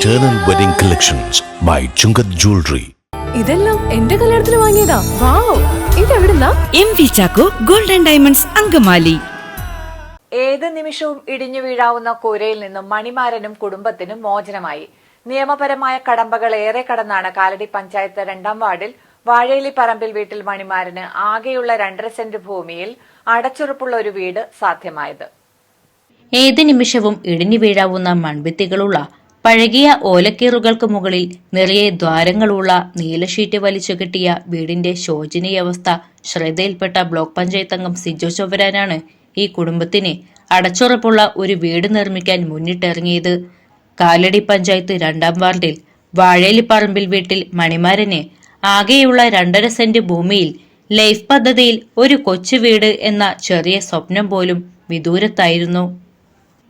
Eternal Wedding Collections by Chungath Jewelry. ഇതെല്ലാം എന്റെ കല്യാണത്തിന് വാങ്ങിയതാ. Wow ഇതെവിടുന്നാ? M V Chacko golden diamonds Angamaly. ഏത് നിമിഷവും ഇടിഞ്ഞു വീഴാവുന്ന കോരയിൽ നിന്നും മണിമാരനും കുടുംബത്തിനും മോചനമായി. നിയമപരമായ കടമ്പകൾ ഏറെ കടന്നാണ് കാലടി പഞ്ചായത്ത് രണ്ടാം വാർഡിൽ വാഴയിലി പറമ്പിൽ വീട്ടിൽ മണിമാരന് ആകെയുള്ള രണ്ടര സെന്റ് ഭൂമിയിൽ അടച്ചുറപ്പുള്ള ഒരു വീട് സാധ്യമായത്. ഏത് നിമിഷവും ഇടിഞ്ഞു വീഴാവുന്ന മൺഭിത്തികളുള്ള പഴകിയ ഓലക്കീറുകൾക്ക് മുകളിൽ നിറയെ ദ്വാരങ്ങളുള്ള നീലഷീറ്റ് വലിച്ചു കിട്ടിയ വീടിന്റെ ശോചനീയാവസ്ഥ ശ്രദ്ധയിൽപ്പെട്ട ബ്ലോക്ക് പഞ്ചായത്ത് അംഗം സിജോ ചൊവരാനാണ് ഈ കുടുംബത്തിന് അടച്ചുറപ്പുള്ള ഒരു വീട് നിർമ്മിക്കാൻ മുന്നിട്ടിറങ്ങിയത്. കാലടി പഞ്ചായത്ത് രണ്ടാം വാർഡിൽ വാഴേലിപ്പറമ്പിൽ വീട്ടിൽ മണിമാരന് ആകെയുള്ള രണ്ടര സെന്റ് ഭൂമിയിൽ ലൈഫ് പദ്ധതിയിൽ ഒരു കൊച്ചു വീട് എന്ന ചെറിയ സ്വപ്നം പോലും വിദൂരത്തായിരുന്നു.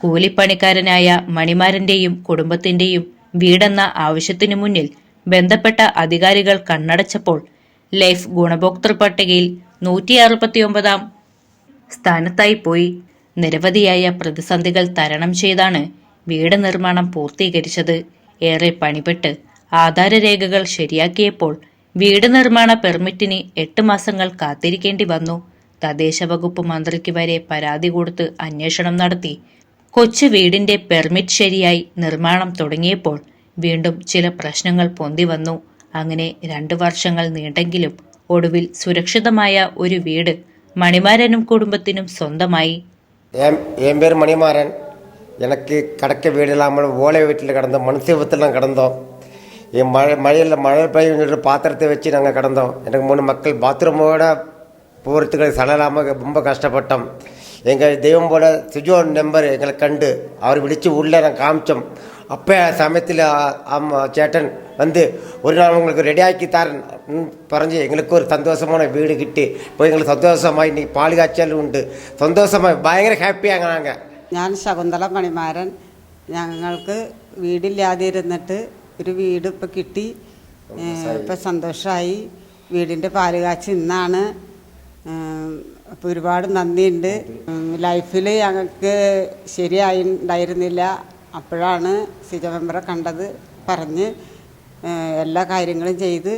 കൂലിപ്പണിക്കാരനായ മണിമാരന്റെയും കുടുംബത്തിന്റെയും വീടെന്ന ആവശ്യത്തിനു മുന്നിൽ ബന്ധപ്പെട്ട അധികാരികൾ കണ്ണടച്ചപ്പോൾ ലൈഫ് ഗുണഭോക്തൃ പട്ടികയിൽ നൂറ്റി അറുപത്തിയൊമ്പതാം സ്ഥാനത്തായി പോയി. നിരവധിയായ പ്രതിസന്ധികൾ തരണം ചെയ്താണ് വീട് നിർമ്മാണം പൂർത്തീകരിച്ചത്. ഏറെ പണിപ്പെട്ട് ആധാരരേഖകൾ ശരിയാക്കിയപ്പോൾ വീട് നിർമ്മാണ പെർമിറ്റിന് എട്ട് മാസങ്ങൾ കാത്തിരിക്കേണ്ടി വന്നു. തദ്ദേശ വകുപ്പ് മന്ത്രിക്ക് വരെ പരാതി കൊടുത്ത് അന്വേഷണം നടത്തി കൊച്ചു വീടിന്റെ പെർമിറ്റ് ശരിയായി നിർമ്മാണം തുടങ്ങിയപ്പോൾ വീണ്ടും ചില പ്രശ്നങ്ങൾ പൊന്തി വന്നു അങ്ങനെ രണ്ടു വർഷങ്ങൾ നീണ്ടെങ്കിലും ഒടുവിൽ സുരക്ഷിതമായ ഒരു വീട് മണിമാരനും കുടുംബത്തിനും സ്വന്തമായി என் என் பேர் மணிமாறன் எனக்கு கடக்க வீடு இல்லாமல் ஓலை வீட்டில் கிடந்தோம் மண் சிவத்தில் கிடந்தோம் என் மழை மழையில் மழை பெய்யும் சொல்லிட்டு பாத்திரத்தை வச்சு நாங்கள் கிடந்தோம் எனக்கு மூணு மக்கள் பாத்ரூமோட போகிறதுக்கு சலம் இல்லாமல் ரொம்ப கஷ்டப்பட்டோம் எங்கள் தெய்வம் போல சுஜோ நம்பர் எங்களை கண்டு அவர் விழித்து உள்ளே நான் காமிச்சோம் அப்போ சமயத்தில் ஆமாம் சேட்டன் வந்து ஒரு நாள் உங்களுக்கு ரெடியாக்கி தரேன் ம், പറഞ്ഞ് എങ്ങൾക്ക് ഒരു സന്തോഷമാണ് വീട് കിട്ടി ഇപ്പോൾ ഞങ്ങൾ സന്തോഷമായി ഇനി പാല് കാച്ചാലും ഉണ്ട് സന്തോഷമായി ഭയങ്കര ഹാപ്പിയാണ് ഞങ്ങൾ ഞാൻ ശകുന്തള മണിമാരൻ ഞങ്ങൾക്ക് വീടില്ലാതിരുന്നിട്ട് ഒരു വീട് ഇപ്പം കിട്ടി ഇപ്പം സന്തോഷമായി വീടിൻ്റെ പാല് കാച്ച് ഇന്നാണ് അപ്പോൾ ഒരുപാട് നന്ദിയുണ്ട്. ലൈഫിൽ ഞങ്ങൾക്ക് ശരിയായി ഉണ്ടായിരുന്നില്ല. അപ്പോഴാണ് സിജ മെമ്പറെ കണ്ടത് പറഞ്ഞ് എല്ലാ കാര്യങ്ങളും ചെയ്ത്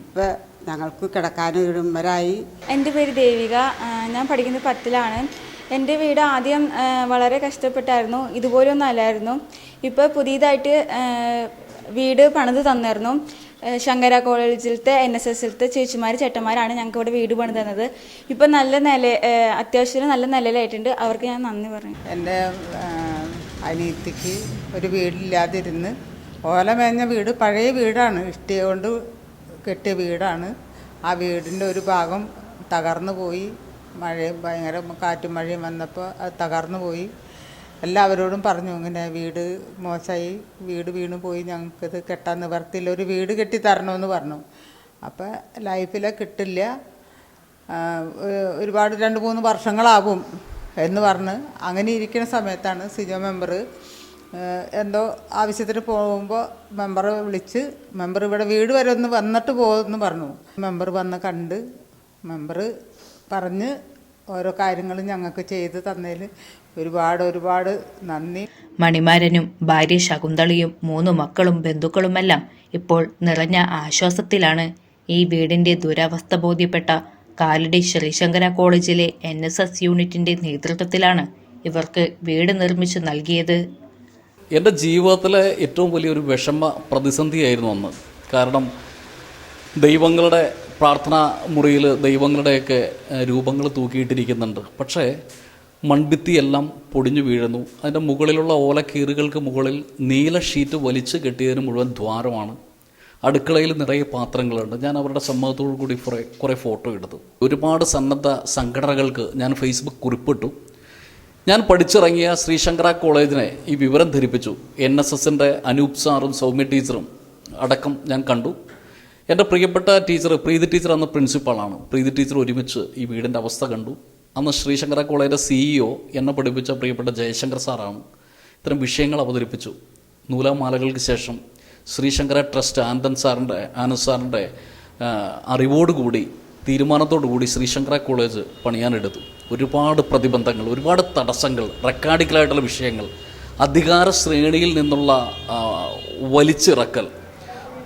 ഇപ്പം ഞങ്ങൾക്ക് കിടക്കാനും ഇടുമ്പരായി എന്റെ പേര് ദേവിക. ഞാൻ പഠിക്കുന്നത് പത്തിലാണ്. എന്റെ വീട് ആദ്യം വളരെ കഷ്ടപ്പെട്ടായിരുന്നു. ഇതുപോലൊന്നും അല്ലായിരുന്നു. ഇപ്പോൾ പുതിയതായിട്ട് വീട് പണിത് തന്നിരുന്നു. ആ, ശങ്കര കോളേജിലത്തെ എൻ എസ് എസിലത്തെ ചേച്ചിമാർ ചേട്ടന്മാരാണ് ഞങ്ങൾക്ക് ഇവിടെ വീട് പണി തന്നത് ഇപ്പം നല്ല നില അത്യാവശ്യം നല്ല നിലയിലായിട്ടുണ്ട്. അവർക്ക് ഞാൻ നന്ദി പറയും. എന്റെ അനിയത്തിക്ക് ഒരു വീടില്ലാതിരുന്ന് ഓല മേഞ്ഞ വീട് പഴയ വീടാണ്. ഇഷ്ടിക കൊണ്ട് കെട്ടിയ വീടാണ്. ആ വീടിന്റെ ഒരു ഭാഗം തകർന്നു പോയി. മഴയും ഭയങ്കര കാറ്റും മഴയും വന്നപ്പോൾ അത് തകർന്നു പോയി. എല്ലാവരോടും പറഞ്ഞു ഇങ്ങനെ വീട് മോശമായി വീട് വീണു പോയി ഞങ്ങൾക്കിത് കെട്ടാൻ നിവർത്തിയില്ല ഒരു വീട് കെട്ടി തരണമെന്ന് പറഞ്ഞു. അപ്പോൾ ലൈഫിൽ കിട്ടില്ല. ഒരുപാട് രണ്ട് മൂന്ന് വർഷങ്ങളാകും എന്ന് പറഞ്ഞ് അങ്ങനെ ഇരിക്കുന്ന സമയത്താണ് സിജോ മെമ്പർ എന്തോ ആവശ്യത്തിന് പോകുമ്പോൾ മെമ്പറെ വിളിച്ച് മെമ്പർ ഇവിടെ വീട് വരെ ഒന്ന് വന്നിട്ട് പോകുമെന്ന് പറഞ്ഞു. മെമ്പർ വന്ന് കണ്ട് മെമ്പർ പറഞ്ഞ് ഓരോ കാര്യങ്ങളും ഞങ്ങൾക്ക് ചെയ്തു തന്നതിൽ ഒരുപാട് ഒരുപാട് നന്ദി. മണിമാരനും ഭാര്യ ശകുന്തളിയും മൂന്ന് മക്കളും ബന്ധുക്കളുമെല്ലാം ഇപ്പോൾ നിറഞ്ഞ ആശ്വാസത്തിലാണ് ഈ വീടിന്റെ ദുരവസ്ഥ ബോധ്യപ്പെട്ട കാലടി ശ്രീശങ്കര കോളേജിലെ എൻ എസ് എസ് യൂണിറ്റിന്റെ നേതൃത്വത്തിലാണ് ഇവർക്ക് വീട് നിർമ്മിച്ച് നൽകിയത്. എന്റെ ജീവിതത്തിലെ ഏറ്റവും വലിയൊരു വിഷമ പ്രതിസന്ധിയായിരുന്നു അന്ന്. കാരണം ദൈവങ്ങളുടെ പ്രാർത്ഥനാ മുറിയിൽ ദൈവങ്ങളുടെയൊക്കെ രൂപങ്ങൾ തൂക്കിയിട്ടിരിക്കുന്നുണ്ട്. പക്ഷേ മൺഭിത്തിയെല്ലാം പൊടിഞ്ഞു വീഴുന്നു. അതിന്റെ മുകളിലുള്ള ഓലക്കീറുകൾക്ക് മുകളിൽ നീല ഷീറ്റ് വലിച്ചു കെട്ടിയതിന് മുഴുവൻ ദ്വാരമാണ്. അടുക്കളയിൽ നിറയെ പാത്രങ്ങളുണ്ട്. ഞാൻ അവരുടെ സമ്മതത്തോടു കൂടി കുറേ കുറേ ഫോട്ടോ എടുത്തു. ഒരുപാട് സന്നദ്ധ സംഘടനകൾക്ക് ഞാൻ ഫേസ്ബുക്ക് കുറിപ്പിട്ടു. ഞാൻ പഠിച്ചിറങ്ങിയ ശ്രീശങ്കര കോളേജിനെ ഈ വിവരം ധരിപ്പിച്ചു. എൻ എസ് എസിന്റെ അനൂപ് സാറും സൗമ്യ ടീച്ചറും അടക്കം ഞാൻ കണ്ടു. എന്റെ പ്രിയപ്പെട്ട ടീച്ചർ പ്രീതി ടീച്ചർ അന്ന് പ്രിൻസിപ്പാളാണ്. പ്രീതി ടീച്ചർ ഒരുമിച്ച് ഈ വീടിന്റെ അവസ്ഥ കണ്ടു. അന്ന് ശ്രീശങ്കര കോളേജിന്റെ സിഇഒ എന്നെ പഠിപ്പിച്ച പ്രിയപ്പെട്ട ജയശങ്കർ സാറാണ്. ഇത്തരം വിഷയങ്ങൾ അവതരിപ്പിച്ചു. നൂലാമാലകൾക്ക് ശേഷം ശ്രീശങ്കര ട്രസ്റ്റ് ആനന്ദൻ സാറിന്റെ ആനന്ദ് സാറിന്റെ അറിവോടുകൂടി കൂടി ശ്രീശങ്കര കോളേജ് പണിയാനെടുത്തു. ഒരുപാട് പ്രതിബന്ധങ്ങൾ ഒരുപാട് തടസ്സങ്ങൾ റെക്കാർഡിക്കലായിട്ടുള്ള വിഷയങ്ങൾ അധികാര ശ്രേണിയിൽ നിന്നുള്ള വലിച്ചിറക്കൽ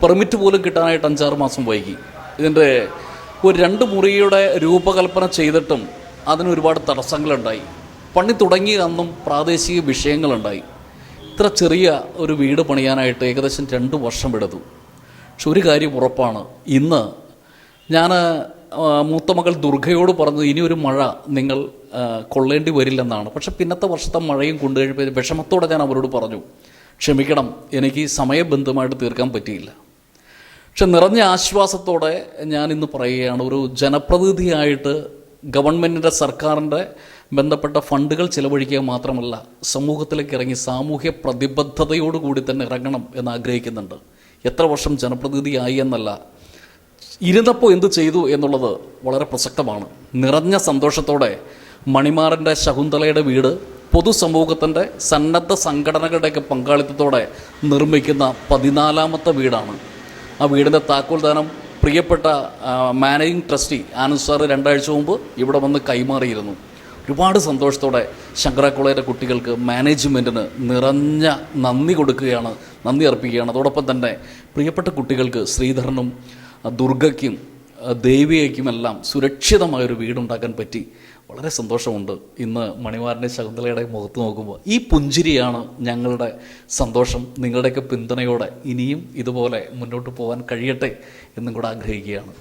പെർമിറ്റ് പോലും കിട്ടാനായിട്ട് അഞ്ചാറ് മാസം വൈകി. ഇതിന്റെ ഒരു രണ്ട് മുറിയുടെ രൂപകൽപ്പന ചെയ്തിട്ടും അതിനൊരുപാട് തടസ്സങ്ങളുണ്ടായി. പണി തുടങ്ങി അന്നും പ്രാദേശിക വിഷയങ്ങളുണ്ടായി. ഇത്ര ചെറിയ ഒരു വീട് പണിയാനായിട്ട് ഏകദേശം രണ്ട് വർഷം എടുത്തു. പക്ഷെ ഒരു കാര്യം ഉറപ്പാണ്. ഇന്ന് ഞാൻ മൂത്ത മകൾ ദുർഗയോട് പറഞ്ഞു ഇനി ഒരു മഴ നിങ്ങൾ കൊള്ളേണ്ടി വരില്ലെന്നാണ്. പക്ഷെ പിന്നത്തെ വർഷത്തെ മഴയും കൊണ്ടുകഴിഞ്ഞപ്പോൾ വിഷമത്തോടെ ഞാൻ അവരോട് പറഞ്ഞു ക്ഷമിക്കണം എനിക്ക് സമയബന്ധമായിട്ട് തീർക്കാൻ പറ്റിയില്ല. പക്ഷെ നിറഞ്ഞ ആശ്വാസത്തോടെ ഞാൻ ഇന്ന് പറയുകയാണ് ഒരു ജനപ്രതിനിധിയായിട്ട് ഗവൺമെന്റിന്റെ സർക്കാരിന്റെ ബന്ധപ്പെട്ട ഫണ്ടുകൾ ചിലവഴിക്കുക മാത്രമല്ല സമൂഹത്തിലേക്ക് ഇറങ്ങി സാമൂഹ്യ പ്രതിബദ്ധതയോടുകൂടി തന്നെ ഇറങ്ങണം എന്ന് ആഗ്രഹിക്കുന്നുണ്ട്. എത്ര വർഷം ജനപ്രതിനിധിയായി എന്നല്ല ഇരുന്നപ്പോൾ എന്ത് ചെയ്തു എന്നുള്ളത് വളരെ പ്രസക്തമാണ്. നിറഞ്ഞ സന്തോഷത്തോടെ മണിമാറിന്റെ ശകുന്തളയുടെ വീട് പൊതുസമൂഹത്തിന്റെ സന്നദ്ധ സംഘടനകളുടെയൊക്കെ പങ്കാളിത്തത്തോടെ നിർമ്മിക്കുന്ന പതിനാലാമത്തെ വീടാണ്. ആ വീടിന്റെ താക്കോൽദാനം പ്രിയപ്പെട്ട മാനേജിങ് ട്രസ്റ്റി ആനന്ദ് സാർ രണ്ടാഴ്ച മുമ്പ് ഇവിടെ വന്ന് കൈമാറിയിരുന്നു. ഒരുപാട് സന്തോഷത്തോടെ ശങ്കരാക്കുളയുടെ കുട്ടികൾക്ക് മാനേജ്മെന്റിന് നിറഞ്ഞ നന്ദി കൊടുക്കുകയാണ് നന്ദി അർപ്പിക്കുകയാണ്. അതോടൊപ്പം തന്നെ പ്രിയപ്പെട്ട കുട്ടികൾക്ക് ശ്രീധരനും ദുർഗയ്ക്കും ദേവിയയ്ക്കുമെല്ലാം സുരക്ഷിതമായൊരു വീടുണ്ടാക്കാൻ പറ്റി. വളരെ സന്തോഷമുണ്ട് ഇന്ന് മണിമാറിന്റെ ശകുന്തലയുടെ മുഖത്ത് നോക്കുമ്പോൾ. ഈ പുഞ്ചിരിയാണ് ഞങ്ങളുടെ സന്തോഷം നിങ്ങളുടെയൊക്കെ പിന്തുണയോടെ ഇനിയും ഇതുപോലെ മുന്നോട്ട് പോകാൻ കഴിയട്ടെ എന്നും കൂടെ ആഗ്രഹിക്കുകയാണ്.